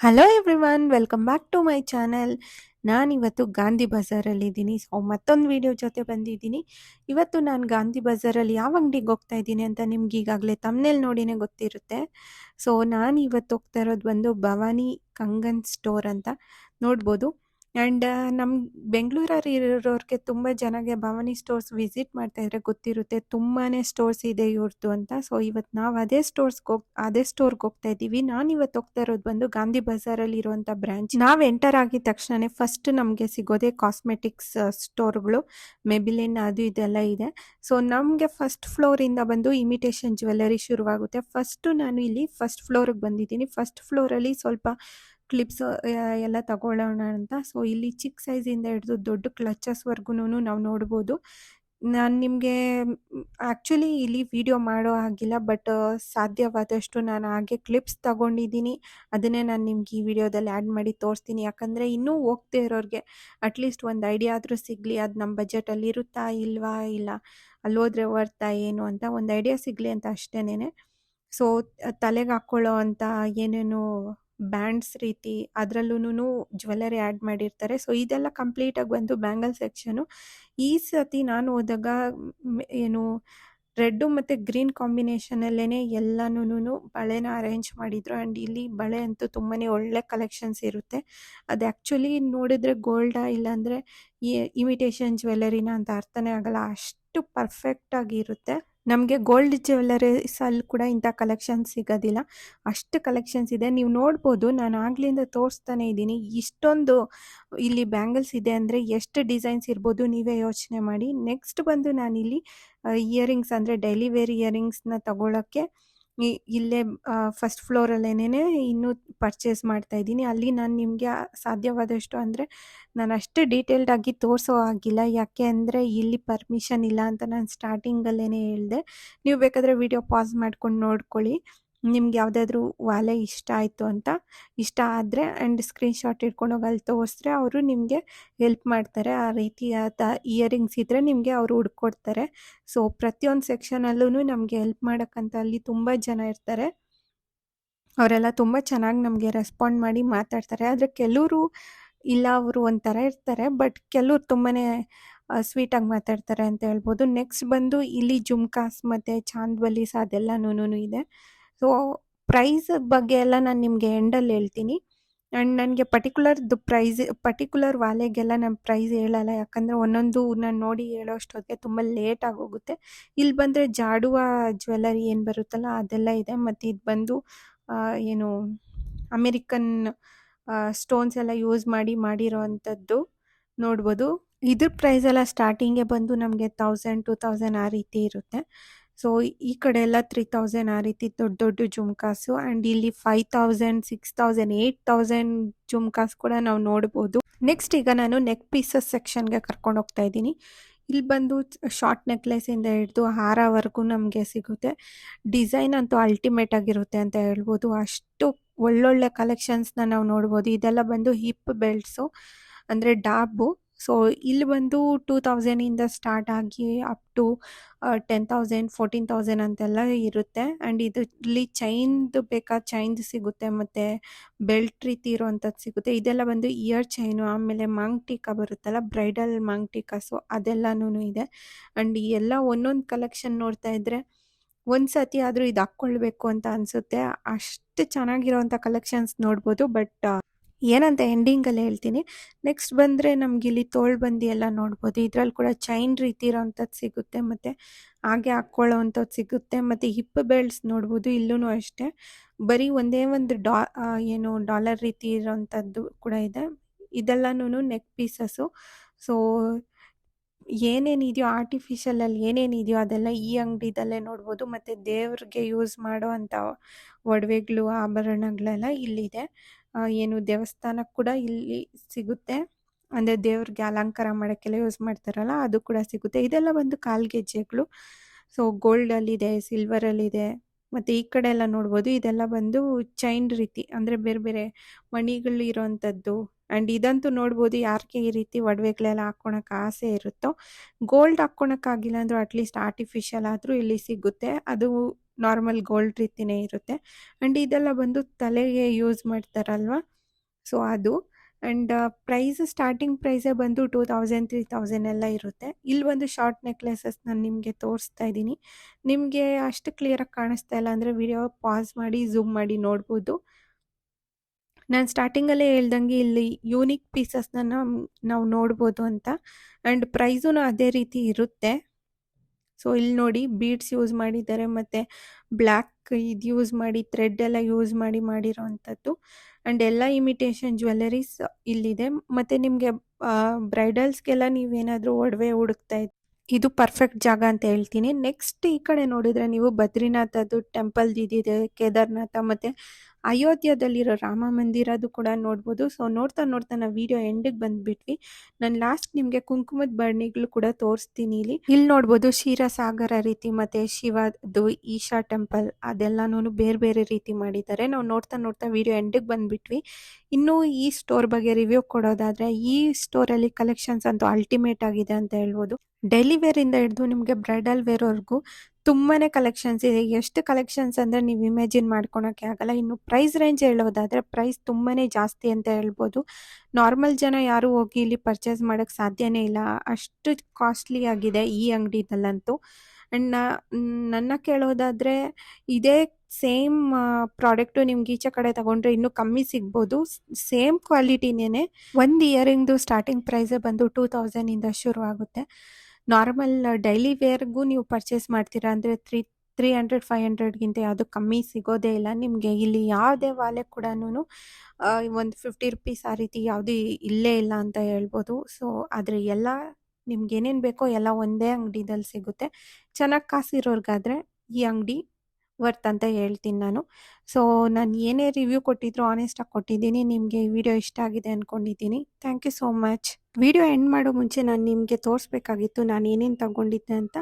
Hello everyone welcome back to my channel ನಾನಿವತ್ತು ಗಾಂಧಿ ಬಜಾರಲ್ಲಿದ್ದೀನಿ so ಮತ್ತೊಂದು ವಿಡಿಯೋ ಜೊತೆ ಬಂದಿದ್ದೀನಿ. ಇವತ್ತು ನಾನು ಗಾಂಧಿ ಬಜಾರಲ್ಲಿ ಯಾವ ಅಂಗಡಿಗೆ ಹೋಗ್ತಾ ಇದ್ದೀನಿ ಅಂತ ನಿಮ್ಗೆ ಈಗಾಗಲೇ ತಮ್ಮನೇಲಿ ನೋಡಿನೇ ಗೊತ್ತಿರುತ್ತೆ. ಸೊ ನಾನು ಇವತ್ತು ಹೋಗ್ತಾ ಇರೋದು ಬಂದು ಭವಾನಿ ಕಂಗನ್ ಸ್ಟೋರ್ ಅಂತ ನೋಡ್ಬೋದು. ಆ್ಯಂಡ್ ನಮ್ಮ ಬೆಂಗಳೂರಲ್ಲಿ ಇರೋರಿಗೆ ತುಂಬ ಜನಗೆ ಭವಾನಿ ಸ್ಟೋರ್ಸ್ ವಿಸಿಟ್ ಮಾಡ್ತಾ ಇದ್ರೆ ಗೊತ್ತಿರುತ್ತೆ ತುಂಬಾ ಸ್ಟೋರ್ಸ್ ಇದೆ ಇವ್ರದ್ದು ಅಂತ. ಸೊ ಇವತ್ತು ನಾವು ಅದೇ ಸ್ಟೋರ್ಸ್ಗೆ ಹೋಗಿ, ಅದೇ ಸ್ಟೋರ್ಗೆ ಹೋಗ್ತಾ ಇದ್ದೀವಿ. ನಾನು ಇವತ್ತು ಹೋಗ್ತಾ ಇರೋದು ಬಂದು ಗಾಂಧಿ ಬಜಾರಲ್ಲಿ ಇರುವಂಥ ಬ್ರಾಂಚ್. ನಾವು ಎಂಟರ್ ಆಗಿದ ತಕ್ಷಣನೇ ಫಸ್ಟ್ ನಮಗೆ ಸಿಗೋದೇ ಕಾಸ್ಮೆಟಿಕ್ಸ್ ಸ್ಟೋರ್ಗಳು ಮೆಬಿಲಿನ್ ಅದು ಇದೆಲ್ಲ ಇದೆ. ಸೊ, ನಮಗೆ ಫಸ್ಟ್ ಫ್ಲೋರಿಂದ ಬಂದು ಇಮಿಟೇಷನ್ ಜ್ಯುವೆಲ್ಲರಿ ಶುರುವಾಗುತ್ತೆ. ಫಸ್ಟು ನಾನು ಇಲ್ಲಿ ಫಸ್ಟ್ ಫ್ಲೋರಿಗೆ ಬಂದಿದ್ದೀನಿ. ಫಸ್ಟ್ ಫ್ಲೋರಲ್ಲಿ ಸ್ವಲ್ಪ ಕ್ಲಿಪ್ಸ್ ಎಲ್ಲ ತಗೊಳ್ಳೋಣ ಅಂತ. ಸೊ ಇಲ್ಲಿ ಚಿಕ್ಕ ಸೈಜಿಂದ ಹಿಡಿದು ದೊಡ್ಡ ಕ್ಲಚಸ್ವರೆಗೂ ನಾವು ನೋಡ್ಬೋದು. ನಾನು ನಿಮಗೆ ಆ್ಯಕ್ಚುಲಿ ಇಲ್ಲಿ ವಿಡಿಯೋ ಮಾಡೋ ಆಗಿಲ್ಲ ಬಟ್ ಸಾಧ್ಯವಾದಷ್ಟು ನಾನು ಹಾಗೆ ಕ್ಲಿಪ್ಸ್ ತಗೊಂಡಿದ್ದೀನಿ. ಅದನ್ನೇ ನಾನು ನಿಮ್ಗೆ ಈ ವಿಡಿಯೋದಲ್ಲಿ ಆ್ಯಡ್ ಮಾಡಿ ತೋರಿಸ್ತೀನಿ. ಯಾಕಂದರೆ ಇನ್ನೂ ಹೋಗ್ತೇ ಇರೋರಿಗೆ ಅಟ್ಲೀಸ್ಟ್ ಒಂದು ಐಡಿಯಾ ಆದರೂ ಸಿಗಲಿ, ಅದು ನಮ್ಮ ಬಜೆಟಲ್ಲಿ ಇರುತ್ತಾ ಇಲ್ವಾ, ಇಲ್ಲ ಅಲ್ಲಿ ಹೋದ್ರೆ ವರ್ತಾ ಏನು ಅಂತ ಒಂದು ಐಡಿಯಾ ಸಿಗಲಿ ಅಂತ ಅಷ್ಟೇನೆ ಸೊ ತಲೆಗೆ ಹಾಕ್ಕೊಳ್ಳೋ ಅಂತ ಏನೇನು ಬ್ಯಾಂಡ್ಸ್ ರೀತಿ ಅದರಲ್ಲೂ ಜ್ಯುವೆಲ್ಲರಿ ಆ್ಯಡ್ ಮಾಡಿರ್ತಾರೆ. ಸೊ, ಇದೆಲ್ಲ ಕಂಪ್ಲೀಟಾಗಿ ಬಂದು ಬ್ಯಾಂಗಲ್ ಸೆಕ್ಷನು. ಈ ಸತಿ ನಾನು ಹೋದಾಗ ಏನು ರೆಡ್ಡು ಮತ್ತು ಗ್ರೀನ್ ಕಾಂಬಿನೇಷನಲ್ಲೇ ಎಲ್ಲನೂ ಬಳೆನ ಅರೇಂಜ್ ಮಾಡಿದ್ರು. ಆ್ಯಂಡ್ ಇಲ್ಲಿ ಬಳೆ ಅಂತೂ ತುಂಬಾ ಒಳ್ಳೆ ಕಲೆಕ್ಷನ್ಸ್ ಇರುತ್ತೆ. ಅದು ಆ್ಯಕ್ಚುಲಿ ನೋಡಿದ್ರೆ ಗೋಲ್ಡಾ ಇಲ್ಲಾಂದರೆ ಇಮಿಟೇಷನ್ ಜ್ಯುವೆಲ್ಲರಿನ ಅಂತ ಅರ್ಥನೇ ಆಗಲ್ಲ. ಅಷ್ಟು ಪರ್ಫೆಕ್ಟಾಗಿ ಇರುತ್ತೆ. ನಮಗೆ ಗೋಲ್ಡ್ ಜ್ಯುವೆಲ್ಲರೀಸಲ್ಲಿ ಕೂಡ ಇಂಥ ಕಲೆಕ್ಷನ್ ಸಿಗೋದಿಲ್ಲ. ಅಷ್ಟು ಕಲೆಕ್ಷನ್ಸ್ ಇದೆ. ನೀವು ನೋಡ್ಬೋದು, ನಾನು ಆಗ್ಲಿಂದ ತೋರಿಸ್ತಾನೆ ಇದ್ದೀನಿ. ಇಷ್ಟೊಂದು ಇಲ್ಲಿ ಬ್ಯಾಂಗಲ್ಸ್ ಇದೆ ಅಂದರೆ ಎಷ್ಟು ಡಿಸೈನ್ಸ್ ಇರ್ಬೋದು ನೀವೇ ಯೋಚನೆ ಮಾಡಿ. ನೆಕ್ಸ್ಟ್ ಬಂದು ನಾನಿಲ್ಲಿ ಇಯರಿಂಗ್ಸ್ ಅಂದರೆ ಡೈಲಿ ವೇರ್ ಇಯರಿಂಗ್ಸ್ನ ತಗೊಳ್ಳೋಕ್ಕೆ ಇಲ್ಲೇ ಫಸ್ಟ್ ಫ್ಲೋರಲ್ಲೇನೇ ಇನ್ನೂ ಪರ್ಚೇಸ್ ಮಾಡ್ತಾ ಇದ್ದೀನಿ. ಅಲ್ಲಿ ನಾನು ನಿಮಗೆ ಸಾಧ್ಯವಾದಷ್ಟು ಅಂದರೆ ನಾನು ಅಷ್ಟು ಡೀಟೇಲ್ಡ್ ಆಗಿ ತೋರಿಸೋ ಆಗಿಲ್ಲ ಯಾಕೆ ಅಂದರೆ ಇಲ್ಲಿ ಪರ್ಮಿಷನ್ ಇಲ್ಲ ಅಂತ ನಾನು ಸ್ಟಾರ್ಟಿಂಗಲ್ಲೇ ಹೇಳಿದೆ. ನೀವು ಬೇಕಾದರೆ ವಿಡಿಯೋ ಪಾಸ್ ಮಾಡ್ಕೊಂಡು ನೋಡ್ಕೊಳ್ಳಿ. ನಿಮ್ಗೆ ಯಾವುದಾದ್ರೂ ವಾಲೆ ಇಷ್ಟ ಆಯಿತು ಅಂತ, ಇಷ್ಟ ಆದರೆ ಆ್ಯಂಡ್ ಸ್ಕ್ರೀನ್ಶಾಟ್ ಇಟ್ಕೊಂಡು ಹೋಗಿ ಅಲ್ಲಿ ತೋರಿಸ್ರೆ ಅವರು ನಿಮಗೆ ಹೆಲ್ಪ್ ಮಾಡ್ತಾರೆ. ಆ ರೀತಿಯಾದ ಇಯರಿಂಗ್ಸ್ ಇದ್ದರೆ ನಿಮಗೆ ಅವರು ಹುಡ್ಕೊಡ್ತಾರೆ. ಸೊ ಪ್ರತಿಯೊಂದು ಸೆಕ್ಷನಲ್ಲೂ ನಮಗೆ ಹೆಲ್ಪ್ ಮಾಡೋಕ್ಕಂತ ಅಲ್ಲಿ ತುಂಬ ಜನ ಇರ್ತಾರೆ. ಅವರೆಲ್ಲ ತುಂಬ ಚೆನ್ನಾಗಿ ನಮಗೆ ರೆಸ್ಪಾಂಡ್ ಮಾಡಿ ಮಾತಾಡ್ತಾರೆ. ಆದರೆ ಕೆಲವರು ಇಲ್ಲ, ಅವರು ಒಂಥರ ಇರ್ತಾರೆ. ಬಟ್ ಕೆಲವ್ರು ತುಂಬಾ ಸ್ವೀಟಾಗಿ ಮಾತಾಡ್ತಾರೆ ಅಂತ ಹೇಳ್ಬೋದು. ನೆಕ್ಸ್ಟ್ ಬಂದು ಇಲ್ಲಿ ಜುಮ್ಕಾಸ್ ಮತ್ತು ಚಾಂದ್ವಲೀಸ್ ಅದೆಲ್ಲನೂ ಇದೆ. ಸೊ ಪ್ರೈಸ್ ಬಗ್ಗೆ ಎಲ್ಲ ನಾನು ನಿಮಗೆ ಎಂಡಲ್ಲಿ ಹೇಳ್ತೀನಿ. ಆ್ಯಂಡ್ ನನಗೆ ಪರ್ಟಿಕ್ಯುಲರ್ದು ಪ್ರೈಸ್ ಪರ್ಟಿಕ್ಯುಲರ್ ವಾಲೆಗೆಲ್ಲ ನಾನು ಪ್ರೈಸ್ ಹೇಳಲ್ಲ. ಯಾಕಂದರೆ ಒಂದೊಂದು ನಾನು ನೋಡಿ ಹೇಳೋಷ್ಟೊತ್ತಿಗೆ ತುಂಬ ಲೇಟ್ ಆಗೋಗುತ್ತೆ. ಇಲ್ಲಿ ಬಂದರೆ ಜಾಡುವ ಜ್ಯುವೆಲ್ಲರಿ ಏನು ಬರುತ್ತಲ್ಲ, ಅದೆಲ್ಲ ಇದೆ. ಮತ್ತು ಇದು ಬಂದು ಏನು ಅಮೇರಿಕನ್ ಸ್ಟೋನ್ಸ್ ಎಲ್ಲ ಯೂಸ್ ಮಾಡಿ ಮಾಡಿರೋ ಅಂಥದ್ದು ನೋಡ್ಬೋದು. ಇದ್ರ ಪ್ರೈಸ್ ಎಲ್ಲ ಸ್ಟಾರ್ಟಿಂಗೇ ಬಂದು ನಮಗೆ ತೌಸಂಡ್ ಟು ತೌಸಂಡ್ ಆ ರೀತಿ ಇರುತ್ತೆ. ಸೊ ಈ ಕಡೆ ಎಲ್ಲ ತ್ರೀ ತೌಸಂಡ್ ಆ ರೀತಿ ದೊಡ್ಡ ದೊಡ್ಡ ಜುಮ್ಕಾಸು ಆ್ಯಂಡ್ ಇಲ್ಲಿ five thousand six thousand eight thousand jhumkas ಕೂಡ ನಾವು ನೋಡ್ಬೋದು. ನೆಕ್ಸ್ಟ್ ಈಗ ನಾನು ನೆಕ್ ಪೀಸಸ್ ಸೆಕ್ಷನ್ಗೆ ಕರ್ಕೊಂಡು ಹೋಗ್ತಾ ಇದ್ದೀನಿ. ಇಲ್ಲಿ ಬಂದು ಶಾರ್ಟ್ ನೆಕ್ಲೆಸಿಂದ ಹಿಡಿದು ಹಾರವರೆಗೂ ನಮಗೆ ಸಿಗುತ್ತೆ. ಡಿಸೈನ್ ಅಂತೂ ಅಲ್ಟಿಮೇಟ್ ಆಗಿರುತ್ತೆ ಅಂತ ಹೇಳ್ಬೋದು. ಅಷ್ಟು ಒಳ್ಳೊಳ್ಳೆ ಕಲೆಕ್ಷನ್ಸ್ನ ನಾವು ನೋಡ್ಬೋದು. ಇದೆಲ್ಲ ಬಂದು ಹಿಪ್ ಬೆಲ್ಟ್ಸು ಅಂದರೆ ಡಾಬು. ಸೊ ಇಲ್ಲಿ ಬಂದು ಟೂ ತೌಸಂಡಿಂದ ಸ್ಟಾರ್ಟ್ ಆಗಿ up to ten thousand fourteen thousand ಅಂತೆಲ್ಲ ಇರುತ್ತೆ. ಆ್ಯಂಡ್ ಇದರಲ್ಲಿ ಚೈನ್ದು ಬೇಕಾದ ಚೈನ್ದು ಸಿಗುತ್ತೆ, ಮತ್ತು ಬೆಲ್ಟ್ ರೀತಿ ಇರೋವಂಥದ್ದು ಸಿಗುತ್ತೆ. ಇದೆಲ್ಲ ಬಂದು ಇಯರ್ ಚೈನು ಆಮೇಲೆ ಮಾಂಗ್ ಟೀಕಾ ಬರುತ್ತಲ್ಲ ಬ್ರೈಡಲ್ ಮಾಂಗ್ ಟೀಕಾಸು ಅದೆಲ್ಲನೂ ಇದೆ. ಆ್ಯಂಡ್ ಎಲ್ಲ ಒಂದೊಂದು ಕಲೆಕ್ಷನ್ ನೋಡ್ತಾ ಇದ್ದರೆ ಒಂದು ಸತಿ ಆದರೂ ಇದು ಹಾಕ್ಕೊಳ್ಬೇಕು ಅಂತ ಅನಿಸುತ್ತೆ. ಅಷ್ಟು ಚೆನ್ನಾಗಿರೋವಂಥ ಕಲೆಕ್ಷನ್ಸ್ ನೋಡ್ಬೋದು ಬಟ್ ಏನಂತ ಎಂಡಿಂಗಲ್ಲಿ ಹೇಳ್ತೀನಿ. ನೆಕ್ಸ್ಟ್ ಬಂದರೆ ನಮ್ಗೆ ಇಲ್ಲಿ ತೋಳ್ಬಂದಿ ಎಲ್ಲ ನೋಡ್ಬೋದು. ಇದ್ರಲ್ಲಿ ಕೂಡ ಚೈನ್ ರೀತಿ ಇರೋವಂಥದ್ದು ಸಿಗುತ್ತೆ ಮತ್ತು ಹಾಗೆ ಹಾಕ್ಕೊಳ್ಳೋ ಅಂಥದ್ದು ಸಿಗುತ್ತೆ ಮತ್ತು ಹಿಪ್ ಬೆಲ್ಟ್ಸ್ ನೋಡ್ಬೋದು ಇಲ್ಲೂ ಅಷ್ಟೇ. ಬರೀ ಒಂದೇ ಒಂದು ಡಾ ಏನು ಡಾಲರ್ ರೀತಿ ಇರೋವಂಥದ್ದು ಕೂಡ ಇದೆ. ಇದೆಲ್ಲನೂ ನೆಕ್ ಪೀಸಸ್ಸು ಸೊ ಏನೇನಿದೆಯೋ ಆರ್ಟಿಫಿಷಿಯಲಲ್ಲಿ ಏನೇನಿದೆಯೋ ಅದೆಲ್ಲ ಈ ಅಂಗಡಿದಲ್ಲೇ ನೋಡ್ಬೋದು. ಮತ್ತು ದೇವ್ರಿಗೆ ಯೂಸ್ ಮಾಡೋ ಅಂಥ ಒಡವೆಗಳು, ಆಭರಣಗಳೆಲ್ಲ ಇಲ್ಲಿದೆ. ಏನು ದೇವಸ್ಥಾನಕ್ಕೆ ಕೂಡ ಇಲ್ಲಿ ಸಿಗುತ್ತೆ. ಅಂದರೆ ದೇವ್ರಿಗೆ ಅಲಂಕಾರ ಮಾಡೋಕ್ಕೆಲ್ಲ ಯೂಸ್ ಮಾಡ್ತಾರಲ್ಲ, ಅದು ಕೂಡ ಸಿಗುತ್ತೆ. ಇದೆಲ್ಲ ಬಂದು ಕಾಲ್ಗೆಜ್ಜೆಗಳು ಸೊ ಗೋಲ್ಡಲ್ಲಿದೆ ಸಿಲ್ವರಲ್ಲಿದೆ ಮತ್ತು ಈ ಕಡೆ ಎಲ್ಲ ನೋಡ್ಬೋದು. ಇದೆಲ್ಲ ಬಂದು ಚೈನ್ ರೀತಿ, ಅಂದರೆ ಬೇರೆ ಬೇರೆ ಮಣಿಗಳು ಇರೋವಂಥದ್ದು ಆ್ಯಂಡ್ ಇದಂತೂ ನೋಡ್ಬೋದು ಯಾರಿಗೆ ಈ ರೀತಿ ಒಡವೆಗಳೆಲ್ಲ ಹಾಕ್ಕೊಳಕ್ಕೆ ಆಸೆ ಇರುತ್ತೋ. ಗೋಲ್ಡ್ ಹಾಕ್ಕೊಳಕ್ಕಾಗಿಲ್ಲ ಅಂದರೂ ಅಟ್ಲೀಸ್ಟ್ ಆರ್ಟಿಫಿಷಿಯಲ್ ಆದರೂ ಇಲ್ಲಿ ಸಿಗುತ್ತೆ. ಅದು ನಾರ್ಮಲ್ ಗೋಲ್ಡ್ ರೀತಿನೇ ಇರುತ್ತೆ. ಆ್ಯಂಡ್ ಇದೆಲ್ಲ ಬಂದು ತಲೆಗೆ ಯೂಸ್ ಮಾಡ್ತಾರಲ್ವ? ಸೊ, ಅದು. ಆ್ಯಂಡ್ ಪ್ರೈಸ್ ಸ್ಟಾರ್ಟಿಂಗ್ ಪ್ರೈಸೇ ಬಂದು ಟೂ ತೌಸಂಡ್, ತ್ರೀ ತೌಸಂಡ್ ಎಲ್ಲ ಇರುತ್ತೆ. ಇಲ್ಲಿ ಒಂದು ಶಾರ್ಟ್ ನೆಕ್ಲೆಸಸ್ ನಾನು ನಿಮಗೆ ತೋರಿಸ್ತಾ ಇದ್ದೀನಿ. ನಿಮಗೆ ಅಷ್ಟು ಕ್ಲಿಯರಾಗಿ ಕಾಣಿಸ್ತಾ ಇಲ್ಲ ಅಂದರೆ ವಿಡಿಯೋ ಪಾಸ್ ಮಾಡಿ ಝೂಮ್ ಮಾಡಿ ನೋಡ್ಬೋದು. ನಾನು ಸ್ಟಾರ್ಟಿಂಗಲ್ಲೇ ಹೇಳ್ದಂಗೆ ಇಲ್ಲಿ ಯೂನಿಕ್ ಪೀಸಸ್ನ ನಾವು ನೋಡ್ಬೋದು ಅಂತ. ಆ್ಯಂಡ್ ಪ್ರೈಸೂ ಅದೇ ರೀತಿ ಇರುತ್ತೆ. ಸೊ ಇಲ್ಲಿ ನೋಡಿ ಬೀಡ್ಸ್ ಯೂಸ್ ಮಾಡಿದ್ದಾರೆ, ಮತ್ತು ಬ್ಲ್ಯಾಕ್ ಇದು ಯೂಸ್ ಮಾಡಿ ಥ್ರೆಡ್ ಎಲ್ಲ ಯೂಸ್ ಮಾಡಿ ಮಾಡಿರೋ ಅಂಥದ್ದು ಆ್ಯಂಡ್ ಎಲ್ಲ ಇಮಿಟೇಷನ್ ಜ್ಯುವೆಲ್ಲರೀಸ್ ಇಲ್ಲಿದೆ. ಮತ್ತು ನಿಮಗೆ ಬ್ರೈಡಲ್ಸ್ಗೆಲ್ಲ ನೀವೇನಾದರೂ ಒಡವೆ ಹುಡುಕ್ತಾ ಇದ್ದ ಇದು ಪರ್ಫೆಕ್ಟ್ ಜಾಗ ಅಂತ ಹೇಳ್ತೀನಿ. ನೆಕ್ಸ್ಟ್ ಈ ಕಡೆ ನೋಡಿದರೆ ನೀವು ಬದ್ರಿನಾಥದ್ದು ಟೆಂಪಲ್ ಇದಿದೆ ಕೇದಾರ್ನಾಥ, ಮತ್ತು ಅಯೋಧ್ಯದಲ್ಲಿರೋ ರಾಮ ಮಂದಿರದು ಕೂಡ ನೋಡ್ಬೋದು. ಸೊ ನೋಡ್ತಾ ನೋಡ್ತಾ ನಾವು ವಿಡಿಯೋ ಎಂಡಿಗೆ ಬಂದ್ಬಿಟ್ವಿ. ನಾನು ಲಾಸ್ಟ್ ನಿಮಗೆ ಕುಂಕುಮದ ಬರ್ಣಿಗಳು ಕೂಡ ತೋರಿಸ್ತೀನಿ ಇಲ್ಲಿ. ಇಲ್ಲಿ ನೋಡ್ಬೋದು ಕ್ಷೀರಸಾಗರ ರೀತಿ ಮತ್ತು ಶಿವದು ಈಶಾ ಟೆಂಪಲ್ ಅದೆಲ್ಲನೂ ಬೇರೆ ಬೇರೆ ರೀತಿ ಮಾಡಿದ್ದಾರೆ. ನಾವು ನೋಡ್ತಾ ನೋಡ್ತಾ ವಿಡಿಯೋ ಎಂಡಿಗೆ ಬಂದ್ಬಿಟ್ವಿ. ಇನ್ನು ಈ ಸ್ಟೋರ್ ಬಗ್ಗೆ ರಿವ್ಯೂ ಕೊಡೋದಾದರೆ ಈ ಸ್ಟೋರಲ್ಲಿ ಕಲೆಕ್ಷನ್ಸ್ ಅಂತೂ ಅಲ್ಟಿಮೇಟ್ ಆಗಿದೆ ಅಂತ ಹೇಳ್ಬೋದು. ಡೈಲಿ ವೇರಿಂದ ಹಿಡಿದು ನಿಮಗೆ ಬ್ರೈಡಲ್ ವೇರ್ವರೆಗೂ ತುಂಬಾ ಕಲೆಕ್ಷನ್ಸ್ ಇದೆ. ಎಷ್ಟು ಕಲೆಕ್ಷನ್ಸ್ ಅಂದರೆ ನೀವು ಇಮ್ಯಾಜಿನ್ ಮಾಡ್ಕೊಳಕ್ಕೆ ಆಗಲ್ಲ. ಇನ್ನು ಪ್ರೈಸ್ ರೇಂಜ್ ಹೇಳೋದಾದರೆ ಪ್ರೈಸ್ ತುಂಬಾ ಜಾಸ್ತಿ ಅಂತ ಹೇಳ್ಬೋದು. ನಾರ್ಮಲ್ ಜನ ಯಾರು ಹೋಗಿ ಇಲ್ಲಿ ಪರ್ಚೇಸ್ ಮಾಡೋಕ್ಕೆ ಸಾಧ್ಯನೇ ಇಲ್ಲ. ಅಷ್ಟು ಕಾಸ್ಟ್ಲಿ ಆಗಿದೆ ಈ ಅಂಗಡಿದಲ್ಲಂತೂ. ಅಂಡ್ ನನ್ನ ಕೇಳೋದಾದರೆ ಇದೇ ಸೇಮ್ ಪ್ರಾಡಕ್ಟು ನಿಮ್ಗೆ ಈಚೆ ಕಡೆ ತಗೊಂಡ್ರೆ ಇನ್ನೂ ಕಮ್ಮಿ ಸಿಗ್ಬೋದು. ಸೇಮ್ ಕ್ವಾಲಿಟಿನೇ ಒಂದು ಇಯರಿಂಗ್ದು ಸ್ಟಾರ್ಟಿಂಗ್ ಪ್ರೈಸೇ ಬಂದು ಟೂ ತೌಸಂಡಿಂದ ಶುರು ಆಗುತ್ತೆ. ನಾರ್ಮಲ್ ಡೈಲಿ ವೇರ್ಗೂ ನೀವು ಪರ್ಚೇಸ್ ಮಾಡ್ತೀರಾ ಅಂದರೆ ತ್ರೀ ತ್ರೀ ಹಂಡ್ರೆಡ್, ಫೈವ್ ಹಂಡ್ರೆಡ್ಗಿಂತ ಯಾವುದು ಕಮ್ಮಿ ಸಿಗೋದೇ ಇಲ್ಲ. ನಿಮಗೆ ಇಲ್ಲಿ ಯಾವುದೇ ವಾಲೆ ಕೂಡ ಒಂದು ಫಿಫ್ಟಿ ರುಪೀಸ್ ಆ ರೀತಿ ಯಾವುದೂ ಇಲ್ಲೇ ಇಲ್ಲ ಅಂತ ಹೇಳ್ಬೋದು. ಸೊ ಆದರೆ ಎಲ್ಲ ನಿಮ್ಗೆ ಏನೇನು ಬೇಕೋ ಎಲ್ಲ ಒಂದೇ ಅಂಗಡಿದಲ್ಲಿ ಸಿಗುತ್ತೆ. ಚೆನ್ನಾಗಿ ಕಾಸಿರೋರ್ಗಾದರೆ ಈ ಅಂಗಡಿ ವರ್ತ್ ಅಂತ ಹೇಳ್ತೀನಿ ನಾನು. ಸೊ ನಾನು ಏನೇ ರಿವ್ಯೂ ಕೊಟ್ಟಿದ್ರು ಆನೆಸ್ಟಾಗಿ ಕೊಟ್ಟಿದ್ದೀನಿ. ನಿಮಗೆ ಈ ವಿಡಿಯೋ ಇಷ್ಟ ಆಗಿದೆ ಅಂದ್ಕೊಂಡಿದ್ದೀನಿ thank you so much video end ಮಾಡೋ ಮುಂಚೆ ನಾನು ನಿಮಗೆ ತೋರಿಸ್ಬೇಕಾಗಿತ್ತು. ನಾನು ಏನೇನು ತಗೊಂಡಿದ್ದೆ ಅಂತ.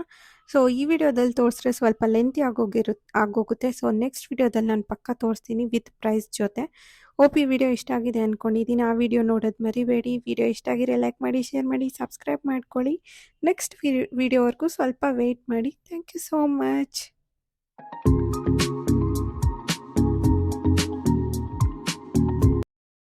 ಸೊ ಈ ವಿಡಿಯೋದಲ್ಲಿ ತೋರಿಸ್ರೆ ಸ್ವಲ್ಪ ಲೆಂತಿ ಆಗೋಗಿರು, ಆಗೋಗುತ್ತೆ. ಸೊ ನೆಕ್ಸ್ಟ್ ವಿಡಿಯೋದಲ್ಲಿ ನಾನು ಪಕ್ಕ ತೋರಿಸ್ತೀನಿ ವಿತ್ ಪ್ರೈಸ್ ಜೊತೆ. ಓಪಿ ವಿಡಿಯೋ ಇಷ್ಟ ಆಗಿದೆ ಅಂದ್ಕೊಂಡಿದ್ದೀನಿ ಆ ವಿಡಿಯೋ ನೋಡೋದು ಮರಿಬೇಡಿ. ವಿಡಿಯೋ ಇಷ್ಟ ಆಗಿರೋ ಲೈಕ್ ಮಾಡಿ ಶೇರ್ ಮಾಡಿ ಸಬ್ಸ್ಕ್ರೈಬ್ ಮಾಡ್ಕೊಳ್ಳಿ. ನೆಕ್ಸ್ಟ್ ವಿಡಿಯೋವರೆಗೂ ಸ್ವಲ್ಪ ವೆಯ್ಟ್ ಮಾಡಿ. Thank you so much